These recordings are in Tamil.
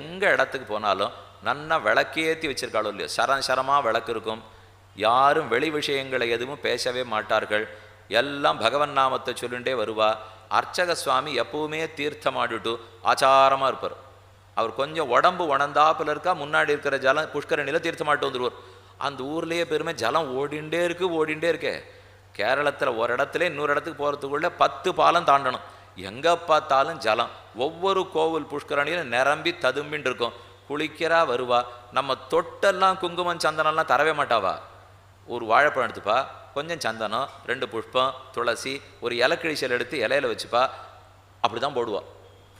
எங்கே இடத்துக்கு போனாலும் நல்லா விளக்கேற்றி வச்சிருக்காளோ இல்லையோ? சரம் சரமாக விளக்கு இருக்கும். யாரும் வெளி விஷயங்களை எதுவும் பேசவே மாட்டார்கள். எல்லாம் பகவன் நாமத்தை சொல்லிண்டே வருவா. அர்ச்சக சுவாமி எப்பவுமே தீர்த்தமாடிட்டு ஆச்சாரமாக இருப்பார். அவர் கொஞ்சம் உடம்பு உணர்ந்தாப்புல இருக்கா முன்னாடி இருக்கிற ஜலம் புஷ்கரணியில் தீர்த்தமாட்டு வந்துடுவார் அந்த ஊர்லேயே பெருமை ஜலம் ஓடிண்டே இருக்கு ஓடிண்டே இருக்கே. கேரளத்தில் ஒரு இடத்துல இன்னொரு இடத்துக்கு போகிறதுக்குள்ளே பத்து பாலம் தாண்டணும். எங்கே பார்த்தாலும் ஜலம். ஒவ்வொரு கோவில் புஷ்கரணியிலும் நிரம்பி ததும்பின்னு இருக்கும் குளிக்கிறா வருவா. நம்ம தொட்டெல்லாம் குங்குமம் சந்தனம்லாம் தரவே மாட்டாவா? ஒரு வாழைப்பழம் எடுத்துப்பா. கொஞ்சம் சந்தனம் ரெண்டு புஷ்பம் துளசி ஒரு இலக்கிழிச்சல் எடுத்து இலையில வச்சுப்பா. அப்படி தான் போடுவோம்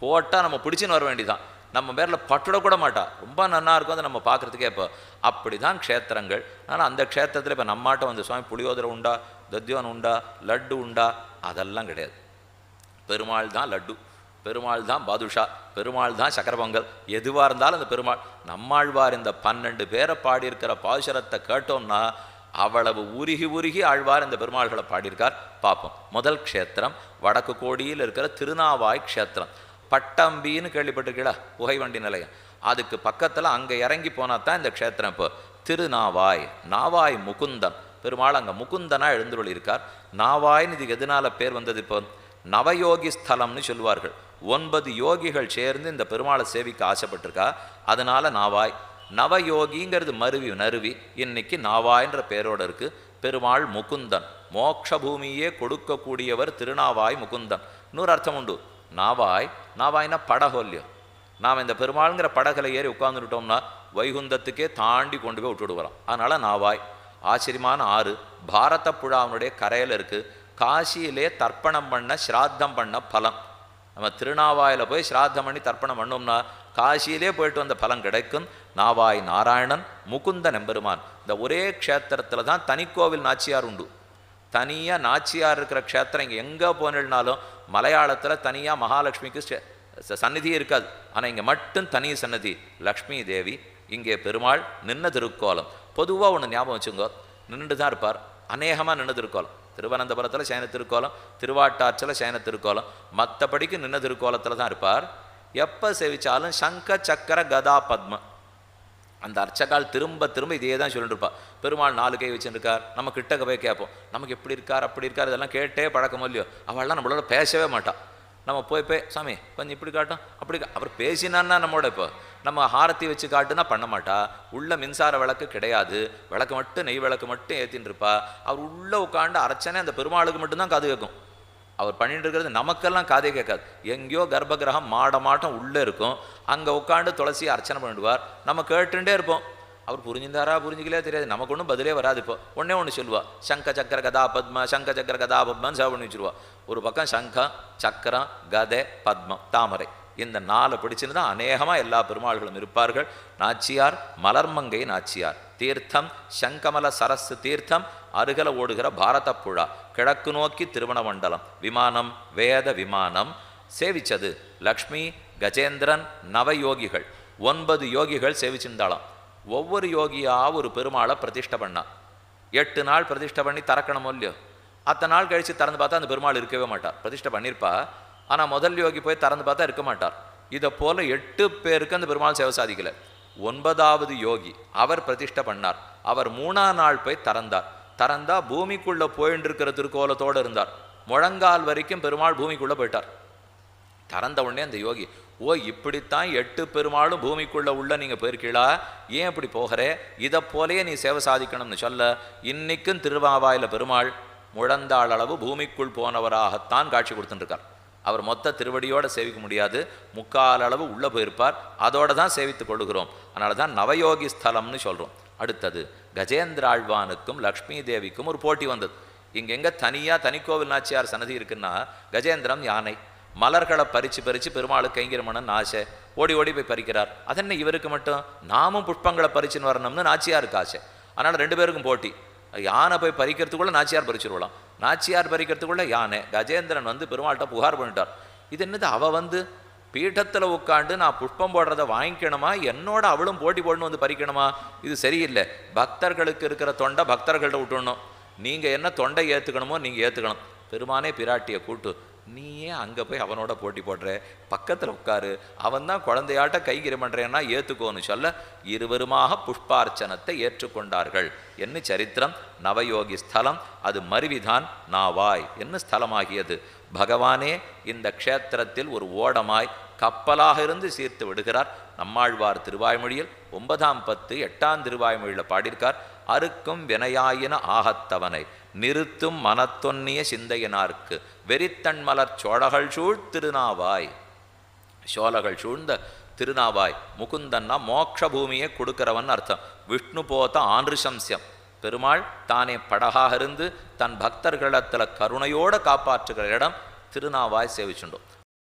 போட்டால் நம்ம பிடிச்சின்னு வர வேண்டியதான் நம்ம பேரில் பட்டுடக்கூட மாட்டா. ரொம்ப நன்னா இருக்கும் அதை நம்ம பார்க்குறதுக்கே இப்போ. அப்படி தான் க்ஷேத்திரங்கள். ஆனால் அந்த க்ஷேத்திரத்தில் இப்போ நம்மாட்ட வந்து சுவாமி புளியோதரை உண்டா? தத்யோன் உண்டா? லட்டு உண்டா? அதெல்லாம் கிடையாது. பெருமாள் தான் லட்டு பெருமாள் தான் பாதுஷா பெருமாள் தான் சக்கரபொங்கல். எதுவாக இருந்தாலும் அந்த பெருமாள். நம்மாழ்வார் இந்த பன்னெண்டு பேரை பாடியிருக்கிற பாசுரத்தை கேட்டோம்னா அவ்வளவு உருகி உருகி ஆழ்வார் இந்த பெருமாள்களை பாடியிருக்கார். பார்ப்போம். முதல் க்ஷேத்திரம் வடக்கு கோடியில் இருக்கிற திருநாவாய் க்ஷேத்திரம். பட்டம்பின்னு கேள்விப்பட்டிருக்கீங்களா புகைவண்டி நிலையம். அதுக்கு பக்கத்தில் அங்கே இறங்கி போனால் தான் இந்த க்ஷேத்திரம் இப்போ. திருநாவாய் நாவாய் முகுந்தன் பெருமாள் அங்கே முகுந்தனா எழுந்துள்ள இருக்கார் நாவாய்னு இதுக்கு எதனால பேர் வந்தது இப்போ? நவயோகி ஸ்தலம்னு சொல்லுவார்கள். ஒன்பது யோகிகள் சேர்ந்து இந்த பெருமாளை சேவிக்க ஆசைப்பட்டிருக்கா? அதனால நாவாய். நவயோகிங்கிறது மருவி நருவி. இன்னைக்கு நாவாய்ன்ற பேரோட இருக்கு. பெருமாள் முகுந்தன். மோட்ச பூமியே கொடுக்கக்கூடியவர் திருநாவாய் முகுந்தன். இன்னொரு அர்த்தம் உண்டு. நாவாய் நாவாய்னா படகோல்யம் நாம் இந்த பெருமாளுங்கிற படகுல ஏறி உட்கார்ந்துட்டோம்னா வைகுந்தத்துக்கே தாண்டி கொண்டு போய் விட்டுடுவோம் அதனால நாவாய். ஆச்சரியமான ஆறு. பாரத புழாவினுடைய கரையில் இருக்குது காசியிலே தர்ப்பணம் பண்ண ஸ்ராத்தம் பண்ண பலம் நம்ம திருநாவாயில் போய் ஸ்ராத்தம் பண்ணி தர்ப்பணம் பண்ணோம்னா காசியிலே போயிட்டு வந்த பலம் கிடைக்கும். நாவாய் நாராயணன் முகுந்தன் எம்பெருமான் இந்த ஒரே க்ஷேத்திரத்தில் தான் தனிக்கோவில் நாச்சியார் உண்டு. தனியாக நாச்சியார் இருக்கிற க்ஷேத்திரம் இங்கே எங்கே போனாலும் மலையாளத்தில் தனியாக மகாலட்சுமிக்கு ஸ்டே- சந்நிதி இருக்காது. ஆனால் இங்கே மட்டும் தனி சன்னதி லக்ஷ்மி தேவி இங்கே பெருமாள் நின்ன திருக்கோலம். பொதுவாக ஒன்று ஞாபகம் வச்சுங்க நின்றுட்டு தான் இருப்பார். அநேகமாக நின்று திருக்கோலம். திருவனந்தபுரத்தில் சயன திருக்கோலம் திருவாட்டாற்றில் சயன திருக்கோலம். மற்றபடிக்கு நின்ன திருக்கோலத்தில் தான் இருப்பார். எப்போ செவிச்சாலும் சங்க சக்கர கதா பத்ம. அந்த அர்ச்சகால் திரும்ப திரும்ப இதே தான் சொல்லிட்டு இருப்பா பெருமாள் நாலு கை வச்சுருக்கார். நம்ம கிட்டக்க போய் கேட்போம். நமக்கு எப்படி இருக்கார் அப்படி இருக்கார் இதெல்லாம் கேட்டே பழக்கம் இல்லையோ? அவள்லாம் நம்மளோட பேசவே மாட்டான் நம்ம போய் போய் சாமி கொஞ்சம் இப்படி காட்டும். அப்படி அவர் பேசினான்னா நம்மளோட இப்போ நம்ம ஹாரத்தி வச்சு காட்டுனா பண்ண மாட்டா. உள்ள மின்சார விளக்கு கிடையாது. விளக்கு மட்டும் நெய் விளக்கு மட்டும் ஏற்றின்னு இருப்பா. அவர் உள்ளே உட்காந்து அர்ச்சனை அந்த பெருமாளுக்கு மட்டும்தான் காது கேட்கும். அவர் பண்ணிட்டு இருக்கிறது நமக்கெல்லாம் காதே கேட்காது. எங்கேயோ கர்ப்பகிரகம் மாட மாட்டம் உள்ளே இருக்கும். அங்கே உட்காந்து துளசி அர்ச்சனை பண்ணிடுவார். நம்ம கேட்டுட்டே இருப்போம். அவர் புரிஞ்சிருந்தாரா புரிஞ்சுக்கலே தெரியாது. நமக்கு ஒன்றும் பதிலே வராது இப்போ. ஒண்ணே ஒன்று சொல்லுவா. சங்க சக்கர கதா பத்ம சங்க சக்கர கதா பத்மன்னு சேவை பண்ணி வச்சுருவா. ஒரு பக்கம் சங்கம் சக்கரம் கதை பத்மம் தாமரை. இந்த நாலு பிடிச்சுன்னு தான் அநேகமாக எல்லா பெருமாள்களும் இருப்பார்கள். நாச்சியார் மலர்மங்கை நாச்சியார். தீர்த்தம் சங்கமல சரசு தீர்த்தம் அருகல ஓடுகிற பாரத புழா கிழக்கு நோக்கி திருவணமண்டலம் விமானம் வேத விமானம். சேவிச்சது லக்ஷ்மி கஜேந்திரன் நவயோகிகள். ஒன்பது யோகிகள் சேவிச்சிருந்தாலும் ஒவ்வொரு யோகியா ஒரு பெருமாளை பிரதிஷ்டை பண்ணா. எட்டு நாள் பிரதிஷ்டை பண்ணி தறக்கணுமோ இல்லையோ? அத்தனை நாள் கழித்து திறந்து பார்த்தா அந்த பெருமாள் இருக்கவே மாட்டார். பிரதிஷ்டை பண்ணியிருப்பா ஆனால் முதல் யோகி போய் திறந்து பார்த்தா இருக்க மாட்டார். இதை போல எட்டு பேருக்கு அந்த பெருமாள் சேவை சாதிக்கல. ஒன்பதாவது யோகி அவர் பிரதிஷ்டை பண்ணார். அவர் மூணாம் நாள் போய் திறந்தார். திறந்தா பூமிக்குள்ள போயின்னு இருக்கிற திருக்கோலத்தோடு இருந்தார். முழங்கால் வரைக்கும் பெருமாள் பூமிக்குள்ள போயிட்டார். திறந்த உடனே அந்த யோகி ஓ இப்படித்தான் எட்டு பெருமாளும் பூமிக்குள்ள உள்ள நீங்க போயிருக்கீளா? ஏன் இப்படி போகிறே? இதை போலயே நீ சேவை சாதிக்கணும்னு சொல்ல. இன்னைக்கும் திருவாவாயில பெருமாள் முழந்தாள் அளவு பூமிக்குள் போனவராகத்தான் காட்சி கொடுத்துட்டுருக்கார் அவர் மொத்த திருவடியோடு சேவிக்க முடியாது. முக்கால் அளவு உள்ளே போயிருப்பார். அதோடு தான் சேவித்துக் கொள்கிறோம் அதனால தான் நவயோகி ஸ்தலம்னு சொல்கிறோம் அடுத்தது கஜேந்திர ஆழ்வானுக்கும் லக்ஷ்மி தேவிக்கும் ஒரு போட்டி வந்தது. இங்கெங்கே தனியாக தனிக்கோவில் நாச்சியார் சன்னதி இருக்குன்னா கஜேந்திரம் யானை. மலர்களை பறித்து பறித்து பெருமாளுக்கு கைங்கிரமணன் ஆசை. ஓடி ஓடி போய் பறிக்கிறார். அதென்ன இவருக்கு மட்டும்? நாமும் புஷ்பங்களை பறிச்சுன்னு வரணும்னு நாச்சியாருக்கு ஆசை. அதனால் ரெண்டு பேருக்கும் போட்டி. யானை போய் பறிக்கிறதுக்குள்ளே நாச்சியார் பறிச்சுருவலாம். நாச்சியார் பறிக்கிறதுக்குள்ளே யானை கஜேந்திரன் வந்து பெருமாள்கிட்ட புகார் பண்ணிட்டார். இது என்னது அவள் வந்து பீட்டத்தில் உட்காந்து நான் புஷ்பம் போடுறத வாங்கிக்கணுமா? என்னோட அவளும் போட்டி போடணும் வந்து பறிக்கணுமா? இது சரியில்லை. பக்தர்களுக்கு இருக்கிற தொண்டை பக்தர்கள்ட்ட விட்டுடணும். நீங்கள் என்ன தொண்டை ஏற்றுக்கணுமோ நீங்கள் ஏற்றுக்கணும் பெருமானே பிராட்டியை கூட்டு. நீயே அங்கே போய் அவனோட போட்டி போடுற. பக்கத்தில் உட்காரு. அவன் தான் குழந்தையாட்ட கைகிரி பண்ணுறேன்னா ஏற்றுக்கோன்னு சொல்ல இருவருமாக புஷ்பார்ச்சனத்தை ஏற்றுக்கொண்டார்கள். என்ன சரித்திரம்? நவயோகி ஸ்தலம். அது மருவிதான். நாவாய் என்ன ஸ்தலமாகியது? பகவானே இந்த க்ஷேத்திரத்தில் ஒரு ஓடமாய் கப்பலாக இருந்து சீர்த்து விடுகிறார். நம்மாழ்வார் திருவாய்மொழியில் ஒன்பதாம் பத்து எட்டாம் திருவாய்மொழியில் பாடியிருக்கார் அறுக்கும் வினையாயின ஆகத்தவனை நிறுத்தும் மனத்தொன்னிய சிந்தையினார்க்கு வெறித்தன் மலர் சோழகள் சூழ் திருநாவாய். சோழகள் சூழ்ந்த திருநாவாய் முகுந்தன்னா மோட்ச பூமியை கொடுக்கிறவன் அர்த்தம். விஷ்ணு போத ஆன்ரிசம்சியம் பெருமாள் தானே படகாக இருந்து தன் பக்தர்களிடத்தில் கருணையோடு காப்பாற்றுகிற இடம் திருநாவாய் சேவிச்சுண்டோம்.